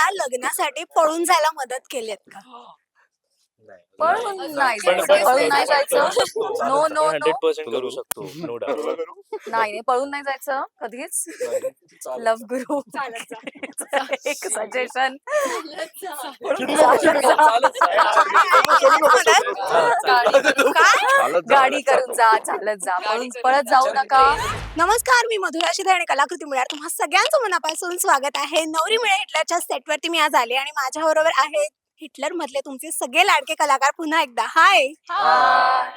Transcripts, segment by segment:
तुम्हाला लग्नासाठी पळून जायला मदत केली का? हो. पळून नाही. पळून नाही जायचं. No no hundred no percent करू शकतो. नो डाऊट नाही नाही पळून नाही जायचं. कधीच. लव गुरु एक सजेशन गाडी करून जा चालत जा पळून पळत जाऊ नका. नमस्कार मी मधुरा शिदे आणि कलाकृती मिळणार तुम्हा सगळ्यांचं मनापासून स्वागत आहे. नवरी मिळे हिटलरच्या सेटवरती मी आज आले आणि माझ्या बरोबर आहेत हिटलर मधले तुमचे सगळे लाडके कलाकार पुन्हा एकदा. हाय.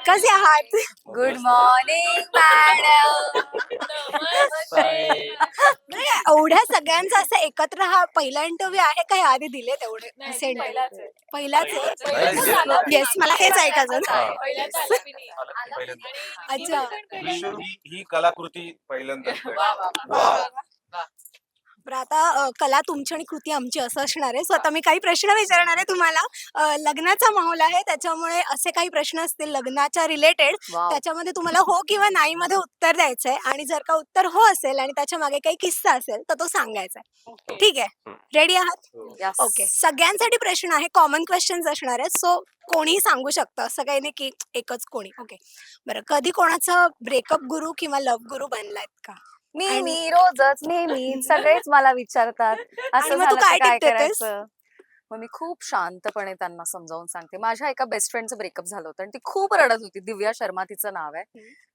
कसे आहात? Good morning madam. नाही, एवढ्या सगळ्यांचं असं एकत्र हा पहिला इंटरव्ह्यू आहे का? ह्या आधी दिले तेवढे? पहिलाच येस मला हेच ऐकायचं अच्छा. ही कलाकृती पहिल्यांदा. बरं आता अ, कला तुमची आणि कृती आमची असं असणार आहे. सो आता मी काही प्रश्न विचारणार आहे तुम्हाला. अ, लग्नाचा माहोल आहे त्याच्यामुळे असे काही प्रश्न असतील लग्नाच्या रिलेटेड त्याच्यामध्ये तुम्हाला हो किंवा नाही मध्ये उत्तर द्यायचं आहे आणि जर का उत्तर हो असेल आणि त्याच्यामागे काही किस्सा असेल तर तो सांगायचा आहे. ठीक आहे? रेडी आहात? ओके. सगळ्यांसाठी प्रश्न आहे कॉमन क्वेश्चन्स असणार आहेत. सो कोणीही सांगू शकतं. असं काही नाही की एकच कोणी. ओके. बरं कधी कोणाचं ब्रेकअप गुरु किंवा लव्ह गुरु बनलायत का? मी मी रोजच नेहमी सगळेच मला विचारतात असं झालं काय तर? करायचं मग मी खूप शांतपणे त्यांना समजावून सांगते माझ्या एका बेस्ट फ्रेंडचं ब्रेकअप झालं होतं आणि ती खूप रडत होती दिव्या शर्मा तिचं नाव आहे.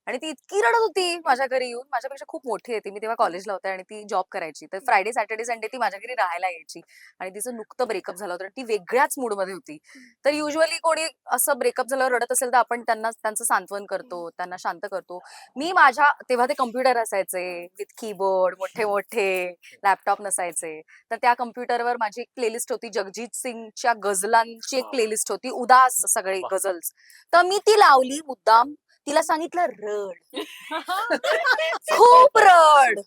आणि ती इतकी रडत होती माझ्या घरी येऊन. माझ्यापेक्षा खूप मोठी आहे ती. मी तेव्हा कॉलेजला होते आणि ती जॉब करायची. तर फ्रायडे सॅटर्डे संडे ती माझ्या घरी राहायला यायची. आणि तिचं नुकतं ब्रेकअप झालं होतं. ती वेगळ्याच मूडमध्ये होती. तर युजली कोणी असं ब्रेकअप झाल्यावर रडत असेल तर आपण त्यांना त्यांचं सांत्वन करतो त्यांना शांत करतो. मी माझ्या तेव्हा ते कम्प्युटर असायचे विथ कीबोर्ड मोठे मोठे लॅपटॉप नसायचे. तर त्या कम्प्युटरवर माझी एक प्लेलिस्ट होती. जगजीत सिंगच्या गझलांची एक प्लेलिस्ट होती. उदास सगळे. गझल्स. तर मी ती लावली मुद्दाम. तिला सांगितलं रड. खूप रड.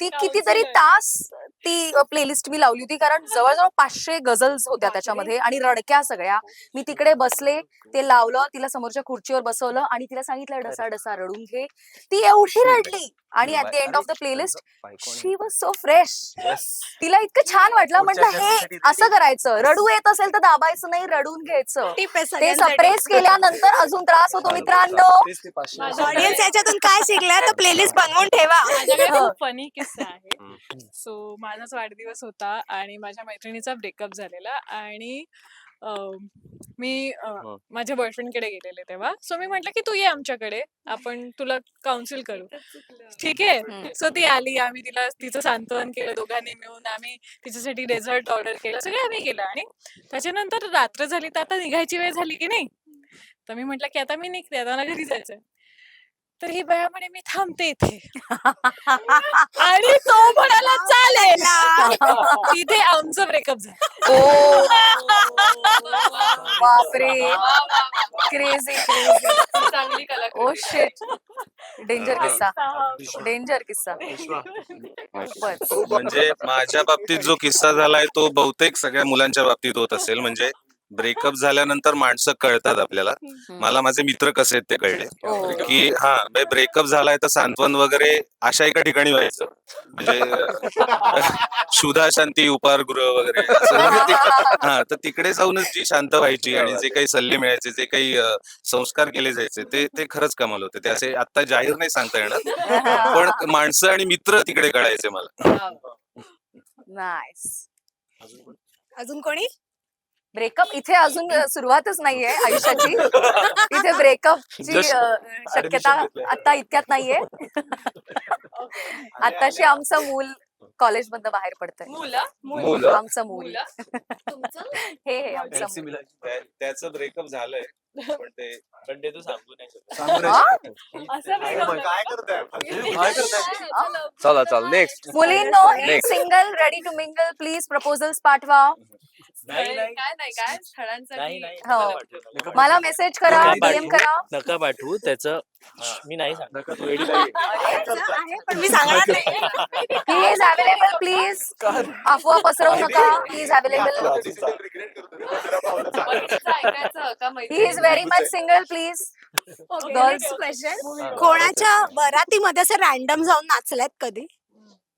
ती कितीतरी तास ती प्लेलिस्ट मी लावली होती कारण जवळजवळ पाचशे गझल्स होत्या त्याच्यामध्ये आणि रडक्या सगळ्या. मी तिकडे बसले ते लावलं तिला समोरच्या खुर्चीवर बसवलं आणि तिला सांगितलं डसा डसा रडून घे. ती एवढी रडली आणि at the end of the playlist she was so fresh तिला इतकं छान वाटलं म्हटलं हे असं करायचं रडू येत असेल तर दाबायचं नाही रडून घ्यायचं. ते. सप्रेस केल्यानंतर अजून त्रास होतो मित्रांनो. ऑडियन्स याच्यातून काय शिकला तर प्लेलिस्ट बनवून ठेवा. माझ्याकडे हो. खूप फनी किस्सा आहे. सो माझाच वाढदिवस होता आणि माझ्या मैत्रिणीचा ब्रेकअप झालेला आणि अं, मी अं, हं. माझ्या बॉयफ्रेंडकडे गेलेले तेव्हा. सो मी म्हटलं की तू ये आमच्याकडे. आपण तुला काउन्सिल करू. ठीक आहे. सो ती आली. आम्ही तिला तिचं सांत्वन केलं. दोघांनी मिळून आम्ही तिच्यासाठी डेझर्ट ऑर्डर केलं. सगळं आम्ही केलं. आणि त्याच्यानंतर रात्र झाली. तर आता निघायची वेळ झाली की नाही? तर मी म्हटलं की आता मी निघते आता मला घरी जायचंय. तर ही बया म्हणे मी थांबते इथे. आणि तो म्हणाला चालेल. तिथे आमचं ब्रेकअप झालं. ओ. बापरे. क्रेझी क्रेझी चांगली ओ शिट डेंजर किस्सा. डेंजर किस्सा. म्हणजे माझ्या बाबतीत जो किस्सा झालाय तो बहुतेक सगळ्या मुलांच्या बाबतीत होत असेल. म्हणजे ब्रेकअप झाल्यानंतर माणसं कळतात आपल्याला. मला माझे मित्र कसे आहेत ते कळले. हो. की हा ब्रेकअप झालाय तर सांत्वन वगैरे अशा एका ठिकाणी व्हायचं. म्हणजे सुधा शांती उपारगृह वगैरे. असं म्हणजे हा तर तिकडे जाऊनच जी शांत व्हायची आणि जे काही सल्ले मिळायचे जे काही संस्कार केले जायचे ते ते खरंच कमाल होते. ते असे आता जाहीर नाही सांगता येणार. पण माणसं आणि मित्र तिकडे कळायचे मला. अजून कोणी? ब्रेकअप इथे अजून सुरुवातच नाहीये आयुष्याची. इथे ब्रेकअपची शक्यता. आता इतक्यात नाहीये. आताशी आमचं मूल कॉलेज मधनं बाहेर पडतंय. मुलं मुलं? आमचं मूल. हे हे आमचं मूल. त्या- त्याचं ब्रेकअप झालंय. पण ते पण ते तू सांगू नाही शकत. चला चल नेक्स्ट मुलींनो Next. Single ready to mingle please proposals पाठवा. नाही नाही. काय नाही काय? नाही स्थळांसाठी. नाही. हो. मला मेसेज करा डीएम. करा. नका पाठवू. त्याचं मी नाही सांगत. आहे, पण मी सांगणार नाही. ही इज अवेलेबल प्लीज अफवा पसरवू नका. He is available he is very much single please girls question कोणाच्या वरातीमध्ये असं रॅन्डम जाऊन नाचल्यात कधी?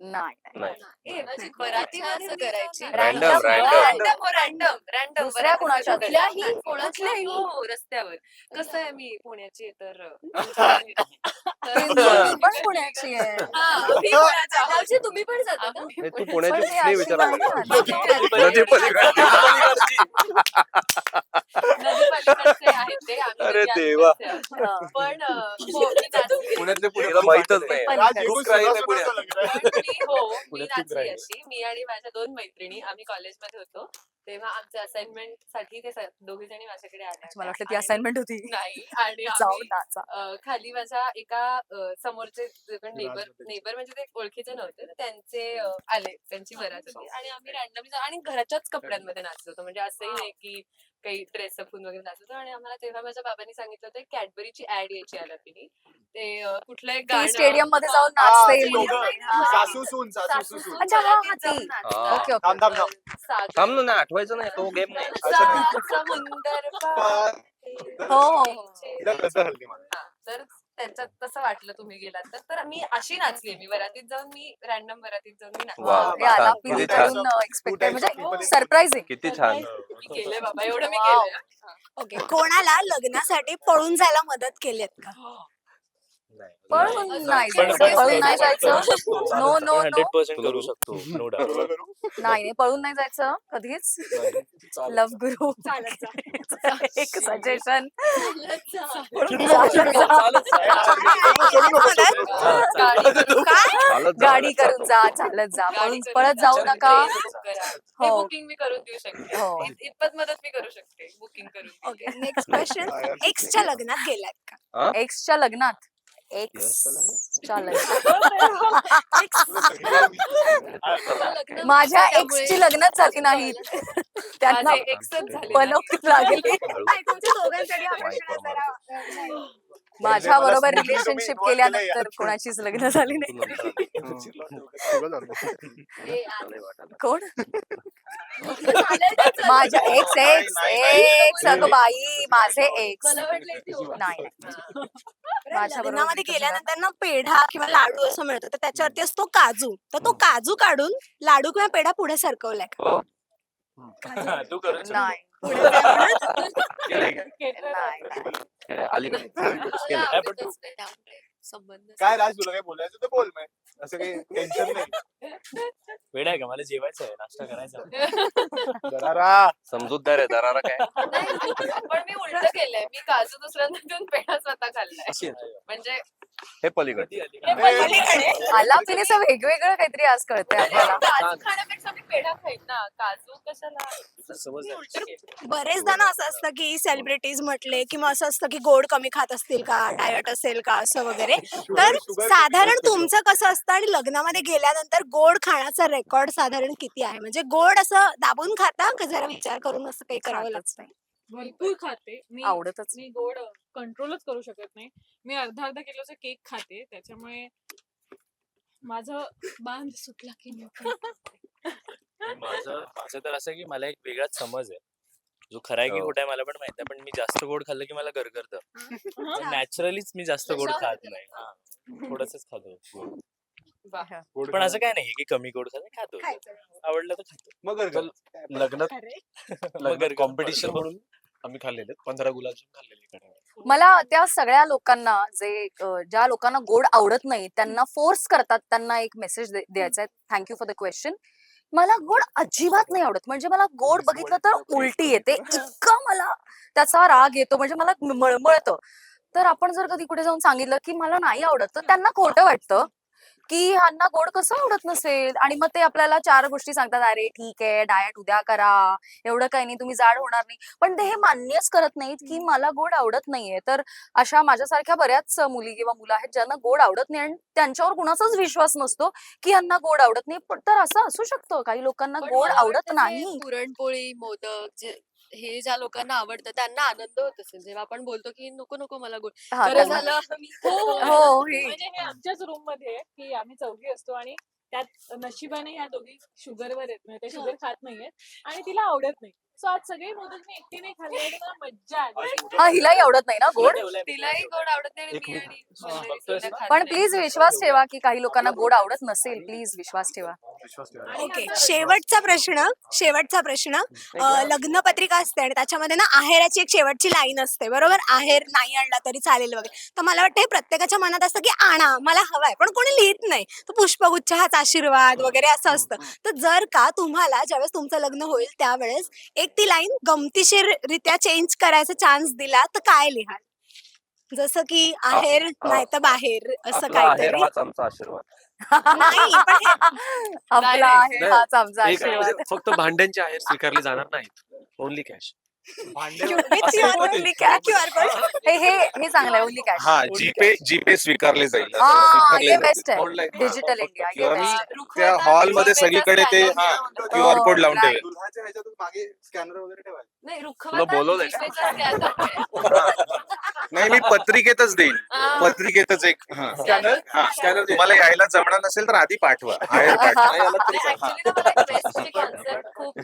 नाही नाही. ए, बरातीवर असं करायची. Random, रॅन्डम रॅन्डम रॅन्डम दुसऱ्या कुणाच्या तरी. कुठल्याही कोणाच्याही हो, रस्त्यावर. कसं आहे मी पुण्याची आहे तर मी पण पुण्याची आहे. हा, तुम्ही पण जाता का? नाही, तू पण पुण्याची हे कुठली अशी. नदी पलीकडची. आहेत ते, आम्ही अरे नदी देवा. आसपासचे आहोत. पण अं, हो, मी. पुण्यातले पुण्याला माहितच नाही. पलीकडे. खूप काही नाही पुण्यात. पण मी हो मी पुण्यात खूप नाचली राहील. अशी. मी आणि माझ्या दोन मैत्रिणी आम्ही कॉलेजमध्ये होतो. तेव्हा आमच्या असाइनमेंटसाठी ते दोघी जणी माझ्याकडे आल्या मला वाटलं ती आणि- असाइनमेंट होती. नाही आणि जाऊन आम्ही, नाचा अं, खाली माझ्या एका अं, समोरचे नेबर नेबर म्हणजे ते ओळखीचे नव्हते तर त्यांचे अं, आले त्यांची बराच होती. आणि आम्ही रॅन्डमली आणि घराच्याच कपड्यांमध्ये नाचत होतो. म्हणजे असंही नाही की काही ड्रेस अप होऊन वगैरे नाचत होतो आणि आम्हाला तेव्हा माझ्या बाबांनी सांगितलं होतं कॅडबरीची ऍड यायची आला तिने ते अं, कुठलं एक गाणं स्टेडियममध्ये हा, जाऊन नाचते stadium मुली. मध्ये. हा. सासू सून सासू सासू सून सून अच्छा, हा, बरातीत हा, जाऊन ती. नाचतात. ओके ओके थांब थांब थांब सागर थांब ना नाही आठवायचं नाही तो गेम नाही सा- समुंदर पार हो, हो, हो. तिला कसं हल्ली मला हा, तर त्याच्यात तसं वाटलं तुम्ही गेलात तर तर मी अशी नाचली मी वरातीत जाऊन मी रॅन्डम वरातीत जाऊन मी नाचली. वा, हे छान. पिढी किती छान. म्हणजे. सरप्राइझिंग किती छान मी केलंय बाबा एवढं मी. केलंय हा. ओके कोणाला लग्नासाठी पळून जायला मदत केलीत का पळून नाही. जायचं पळून नाही. जायचं. No no hundred no percent करू शकतो. नो डाऊट नाही नाही. पळून नाही जायचं. कधीच? लव गुरु चालत जा. एक सजेशन गाडी करून- चालत जा. गाडी करून जा चालत जा. गाडी पळून करून पळत जाऊ नका. हे हो. बुकिंग मी करून देऊ शकते. हो. इत- इतपत मदत मी करू शकते. बुकिंग करून ओके नेक्स्ट क्वेश्चन एक्सच्या लग्नात गेलात का? एक्सच्या लग्नात. एक्सच्या लग्नात माझ्या एक्सची लग्नच झाली नाहीत. त्यांना लागली. हा नाही. माझ्या बरोबर रिलेशनशिप केल्यानंतर. कोणाचीच लग्न झाली नाही. कोण? माझ्या एक्स एक्स एक्स अगं बाई माझे एक्स. नाही. हा. माझ्या बरोबर लग्नामध्ये गेल्यानंतर ना पेढा किंवा लाडू असं मिळतं. तर त्याच्यावरती असतो काजू. तर तो काजू काढून लाडू किंवा पेढा पुढे सरकवलाय का? तू करू शकतो. नाही. पुढे काय म्हणत? केलंय का? नाही नाही. आली का? मला आवडतच नाही त्यामुळे संबंध काय राज तुला काय बोलायचं तर बोल मग. असं काही टेन्शन नाही. वेळ आहे का? मला जेवायचं आहे. नाश्ता करायचा आहे. जरा समजूतदार आहे दरारा काय? नाही, उलट केलंय. मी काजू दुसऱ्यांदा देऊन पेढा स्वतः खाल्लाय. म्हणजे हे पलीकडे कधी आली? हे पलीकडे मला फिनिस वेगवेगळं काहीतरी आज कळतंय आपल्याला काजू खाण्यापेक्षा मी पेढा खाईन ना. काजू कशाला? समज मी उलट केलं बरेचदा ना असं असतं की सेलिब्रिटीज म्हटले किंवा असं असतं की गोड कमी खात असतील का? डायट असेल का? असं वगैरे. तर साधारण तुमचं कसं असतं आणि लग्नामध्ये गेल्यानंतर गोड खाण्याचा रेकॉर्ड साधारण किती आहे? म्हणजे गोड असं दाबून खाता का जरा विचार करून असं काही करावं लागतं भरपूर खाते. मी आवडतच. मी गोड कंट्रोलच करू शकत नाही. मी अर्धा अर्धा किलोचा केक खाते. त्याच्यामुळे माझं बांध सुटला की माझं माझं तर असं की मला एक वेगळाच समज आहे. जो खरा आहे की हो. खोटा आहे मला पण माहीत आहे पण मी जास्त गोड खाल्लं की मला गरगरतं. नॅचरलीच मी जास्त गोड खात नाही. थोडंसंच खातो गोड. वा. गोड पण असं काय नाही की कमी गोड खातो खातो. आवडलं तर खातो. मग गरगरतं. कॉम्पिटिशन म्हणून? आम्ही खाल्लेले. पंधरा गुलाबजाम खाल्लेले इकडे. मला त्या सगळ्या लोकांना जे अं, ज्या लोकांना गोड आवडत नाही त्यांना फोर्स करतात त्यांना एक मेसेज द्यायचा आहे थँक्यू फॉर द क्वेश्चन मला गोड अजिबात नाही आवडत. म्हणजे मला गोड बघितलं तर उलटी येते. इतकं मला त्याचा राग येतो. म्हणजे मला मळमळतं. तर आपण जर कधी कुठे जाऊन सांगितलं की मला नाही आवडत तर त्यांना खोटं वाटतं. की ह्यांना गोड कसं आवडत नसेल? आणि मग ते आपल्याला चार गोष्टी सांगतात अरे ठीक आहे डाएट उद्या करा. एवढं काही नाही तुम्ही जाड होणार नाही. पण ते हे मान्यच करत नाहीत की मला गोड आवडत नाहीये. तर अशा माझ्यासारख्या बऱ्याच मुली किंवा मुलं आहेत ज्यांना गोड आवडत नाही आणि त्यांच्यावर कुणाचाच विश्वास नसतो की यांना गोड आवडत नाही. पण तर असं असू शकतं. काही लोकांना गोड आवडत नाही. पुरणपोळी मोदक हे ज्या लोकांना आवडतं त्यांना आनंद होत असेल. जेव्हा आपण बोलतो की नको नको मला गोड. झालं हो हो हे. म्हणजे हे आमच्याच रूममध्ये आहे की आम्ही चौघी असतो आणि त्यात नशिबाने या दोघी शुगरवर आहेत. म्हणजे ते शुगर खात नाहीयेत आणि तिला आवडत नाही. सो आज सगळे मोदक मी एकटीने खाल्ले आणि मला मज्जा आली. हा हिलाही आवडत नाही ना गोड? तिलाही गोड आवडत नाही आणि एक मी मिनिट. आणि हा, मंडळी बघतोयस सुद्धा ना? पण प्लीज. विश्वास ठेवा की काही लोकांना गोड आवडत नसेल. प्लीज विश्वास ठेवा. विश्वास ठेवा. ओके शेवटचा प्रश्न शेवटचा प्रश्न. अ, लग्नपत्रिका असते आणि त्याच्यामध्ये ना आहेराची एक शेवटची लाईन असते. बरोबर? आहेर नाही आणला तरी चालेल वगैरे. तर मला वाटतं हे प्रत्येकाच्या मनात असतं की आणा मला हवाय. पण कोणी लिहित नाही. तर पुष्पगुच्छ हाच आशीर्वाद वगैरे असं असतं. तर जर का तुम्हाला ज्यावेळेस तुमचं लग्न होईल त्यावेळेस एक ती लाईन गमतीशीररित्या चेंज करायचा चान्स दिला तर काय लिहाल? जसं की आहेर नाही तर बाहेर असं आपला आहेर काहीतरी हाच आमचा आशीर्वाद. नाही पण हे- आपला आहे नाही. हाच आमचा एक आशीर्वाद. म्हणजे फक्त भांड्यांचे आहेर स्वीकारले जाणार नाहीत. ओनली कॅश हे हे हे चांगलं आहे. Only cash. हा जीपे जीपे स्वीकारले जाईल. हा स्वीकारले जाईल. बेस्ट आहे. Online. डिजिटल इंडिया हे किंवा मी बेस्ट अं, त्या रुखवता हॉलमध्ये रुखवताचा सगळीकडे ते हा. क्यू आर कोड लावून. ठेवेल. दुल्हाच्या ह्याच्यातून मागे स्कॅनर वगैरे ठेवायला नाही तुला बोलवलंय का? नाही मी पत्रिकेतच देईन. पत्रिकेतच एक हा. स्कॅनर हा. स्कॅनर तुम्हाला यायला जमणार नसेल तर आधी पाठवा. आहेर पाठवा. नाही, खूप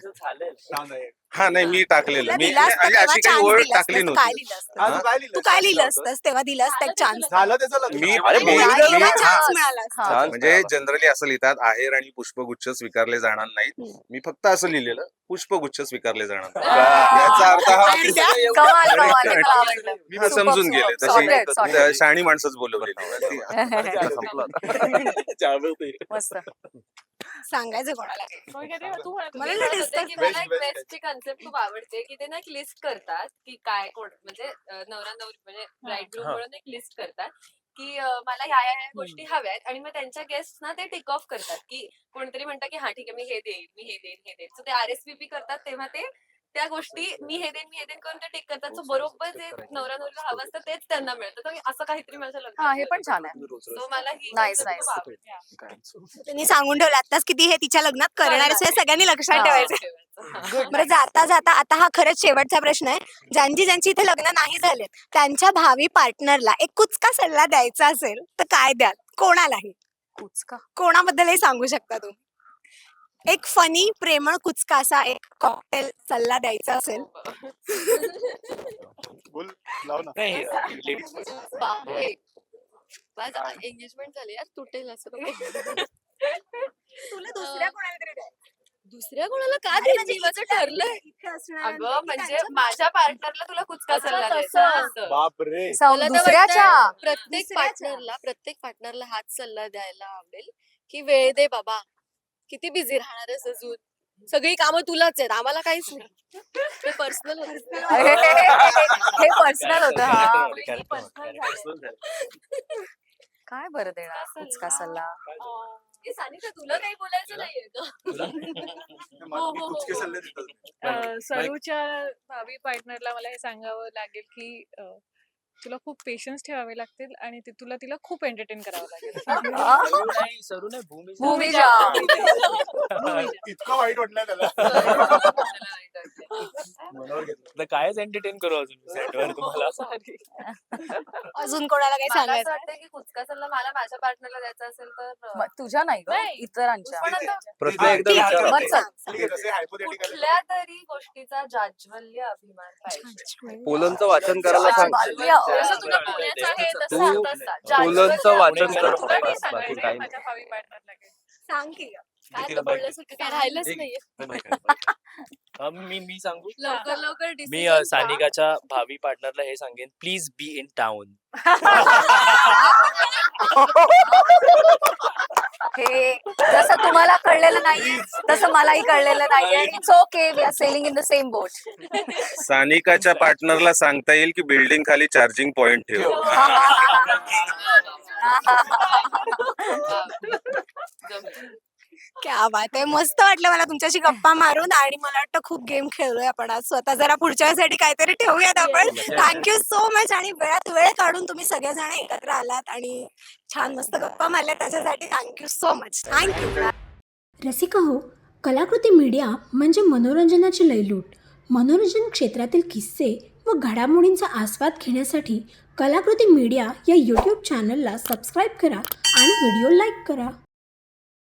हा नाही मी टाकलेलं. मी दिला असता म्हणजे तेव्हा अशी काही chance ओळ दिला टाकली असतास, काय नव्हती लिहिलं असतं? हा, तू काय लिहिलं तू काय लिहिलं असतंस तेव्हा दिलं असतं चान्स झालं त्याचं लग्न. मी अरे मी- बोलू दे मी- ना. चान्स मिळाला असता. हा. छान म्हणजे जनरली असं लिहितात आहेर आणि पुष्पगुच्छ स्वीकारले जाणार नाहीत. मी फक्त असं लिहिलेलं पुष्पगुच्छ स्वीकारले जाणार. याचा अर्थ हा आणि त्या- कमाल कमाल हे मला आवडलं. मी पण समजून गेले. sorted, तशी. शाणी माणसंच बोलवली संपलं आता. मस्त. सांगायचं कोणाला? ते- तू मला. ना discuss कन्सेप्ट खूप आवडते की ते ना एक लिस्ट करतात की काय कोण म्हणजे अं, नवरा नवरी म्हणजे ब्राईड ग्रूम हा. म्हणून एक लिस्ट करतात की अं, मला ह्या ह्या ह्या गोष्टी हव्या आहेत आणि मग त्यांच्या गेस्ट ना ते टिक ऑफ करतात की कोणतरी म्हणतं की हा ठीक आहे मी हे देईन मी हे देईन हे देईन. सो ते आर एस करतात तेव्हा ते त्या गोष्टी मी हे देईन मी हे देईन करून ते टिक करतात. सो बरोबर जे नवरा नवरीला हवं असतं तेच त्यांना मिळतं. तर असं काहीतरी माझ्या हा लग्नात हे पण छान आहे. सो मला ही Nice, concept nice. खूप आवडते. त्यांनी सांगून ठेवलं आताच किती हे तिच्या लग्नात करणार आहे, हे सगळ्यांनी लक्षात हा. ठेवायचं. बरं जाता जाता आता हा खरंच शेवटचा प्रश्न आहे. ज्यांची ज्यांची इथे लग्न नाही झालेत त्यांच्या भावी पार्टनरला एक कुचका सल्ला द्यायचा असेल तर काय द्याल? कोणालाही? कुचका? कोणाबद्दलही सांगू शकता तुम्ही. एक फनी प्रेमळ कुचका असा एक कॉकटेल सल्ला द्यायचा असेल. बोल लाव ना. नाही लेडीज बापरे. माझं एंगेजमेंट झाली यार तुटेल असं तुला दुसऱ्या कोणाला तरी दुसऱ्या कोणाला का अरे म्हणजे? माझं ठरलंय. इथे असणार अगं आणि म्हणजे त्यांच्या माझ्या पार्टनरला तुला कुचका सल्ला. द्यायचा असं. बाप रे सौ- मला तर दुसऱ्याच्या प्रत्येक दुसऱ्याच्या. पार्टनरला प्रत्येक पार्टनरला हाच सल्ला द्यायला आवडेल की वेळ दे बाबा. किती बिझी राहणार आहेस अजून? सगळी कामं तुलाच आहेत. आम्हाला काहीच नाही ते पर्सनल हे पर्सनल होतं हा. काय बरं देणार कुचका सल्ला? सानिका तुला काही बोलायचं नाहीये का हो, हो, कुचके हो. सल्ले देतात अं, सरूच्या भावी पार्टनरला मला हे सांगावं लागेल की अं, तुला खूप पेशन्स ठेवावे लागतील आणि ते तुला तिला खूप एंटरटेन करावं लागेल सरू नाही सरू नाही भूमी भूमिजा. इतकं वाईट वाटलं त्याला मनावर घेतलं आता कायच एंटरटेन करू अजून सेटवर तुम्हाला Sorry. अजून कोणाला काही मला असं सांगायचं वाटतं की कुचका सल्ला मला माझ्या पार्टनरला द्यायचा असेल तर म- तुझ्या नाही ग नाही. इतरांच्या पण आता प्रश्न एकदा ठीक आहे, विचारा मग ते. चल. ठीक आहे तसे hypothetical कुठल्या तरी गोष्टीचा जाज्वल्य अभिमान पाहिजे पुलंचं वाचन करायला सांग जाज्वल्य. जसं तुला पुण्याचं आहे तसं वाचन. कर तुला नाही सांगायचं माझ्या भावी. सांग की ग. काय तर काय राहिलंच नाहीये अं, मी मी सांगू लवकर लवकर मी decision अं, घ्या. सानिकाच्या भावी पार्टनरला हे सांगेन प्लीज बी इन टाउन हे जसं तुम्हाला कळलेलं नाहीये तसं मलाही कळलेलं नाहीये. It's okay we are sailing in the same boat सानिकाच्या पार्टनरला सांगता येईल की बिल्डिंग खाली चार्जिंग पॉइंट ठेव. क्या बात आहे. मस्त वाटलं मला तुमच्याशी गप्पा मारून आणि मला वाटतं खूप गेम खेळलोय आपण आज. स्वतः जरा पुढच्या वेळेसाठी काहीतरी ठेवूयात आपण. थँक्यू सो मच आणि वेळात वेळ काढून तुम्ही सगळेजण एकत्र आलात आणि छान मस्त गप्पा मारल्या त्याच्यासाठी thank you so much thank you Rasika हो कलाकृती मीडिया म्हणजे मनोरंजनाची लयलूट. मनोरंजन क्षेत्रातील किस्से व घडामोडींचा आस्वाद घेण्यासाठी कलाकृती मीडिया या यूट्यूब चॅनलला सबस्क्राईब करा आणि व्हिडिओ लाईक करा.